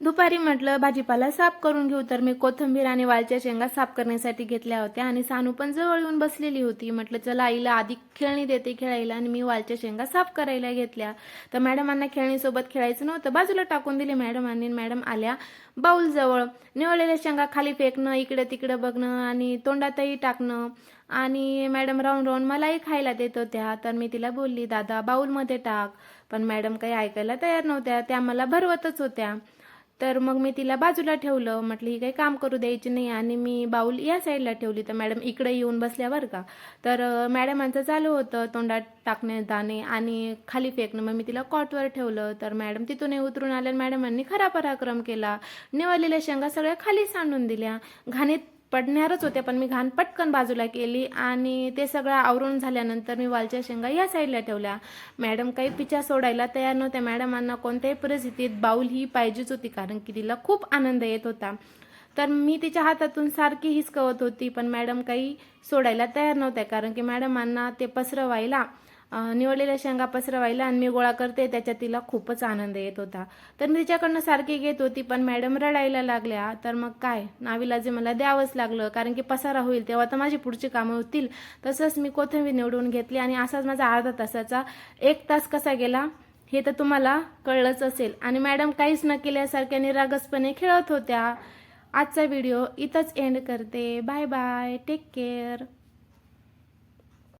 दुपारी म्हटलं भाजीपाला साफ करून घेऊ. तर मी कोथिंबीर आणि वालच्या शेंगा साफ करण्यासाठी घेतल्या होत्या आणि सानू पण जवळ येऊन बसलेली होती. म्हटलं चला आईला आधी खेळणी देते खेळायला आणि मी वालच्या शेंगा साफ करायला घेतल्या. तर मॅडमांना खेळणीसोबत खेळायचं नव्हतं. बाजूला टाकून दिली मॅडमांनी मॅडम आल्या बाऊल जवळ. निवडलेल्या शेंगा खाली फेकणं इकडे तिकडे बघणं आणि तोंडातही टाकणं. आणि मॅडम राहून राहून मलाही खायला देत होत्या. तर मी तिला बोलली दादा बाऊलमध्ये टाक. पण मॅडम काही ऐकायला तयार नव्हत्या. त्या मला भरवतच होत्या. तर मग मी तिला बाजूला ठेवलं म्हटलं ही काही काम करू द्यायची नाही आणि मी बाऊल या साईडला ठेवली. तर मॅडम इकडे येऊन बसल्या बरं का. तर मॅडमांचं चालू होतं तोंडात टाकणे दाणे आणि खाली फेकणं. मग मी तिला कॉटवर ठेवलं. तर मॅडम तिथूनही उतरून आल्या मॅडमांनी खरा पराक्रम केला. निवडलेल्या शेंगा सगळ्या खाली सांडून दिल्या. घाणीत पडणारच होत्या पण मी घाण पटकन बाजूला केली आणि ते सगळं आवरून झाल्यानंतर मी वालच्या शेंगा या साईडला ठेवल्या. मॅडम काही पिच्या सोडायला तयार नव्हत्या. मॅडमांना कोणत्याही परिस्थितीत बाऊल ही पाहिजेच होती कारण की तिला खूप आनंद येत होता. तर मी तिच्या हातातून सारखी हिसकवत होती पण मॅडम काही सोडायला तयार नव्हत्या कारण की मॅडमांना ते पसरवायला निवडलेल्या शेंगा पसरवायला आणि मी गोळा करते त्याच्यात तिला खूपच आनंद येत होता. तर मी तिच्याकडनं सारखी घेत होती पण मॅडम रडायला लागल्या. तर मग काय? नावीला जे मला द्यावंच लागलं कारण की पसारा होईल तेव्हा तर माझी पुढची कामं होतील. तसंच मी कोथिंबीर निवडून घेतली आणि असाच माझा अर्धा तासाचा एक तास कसा गेला हे तर तुम्हाला कळलंच असेल. आणि मॅडम काहीच न केल्यासारख्या निरागसपणे खेळत होत्या. आजचा व्हिडिओ इथंच एंड करते. Bye bye take care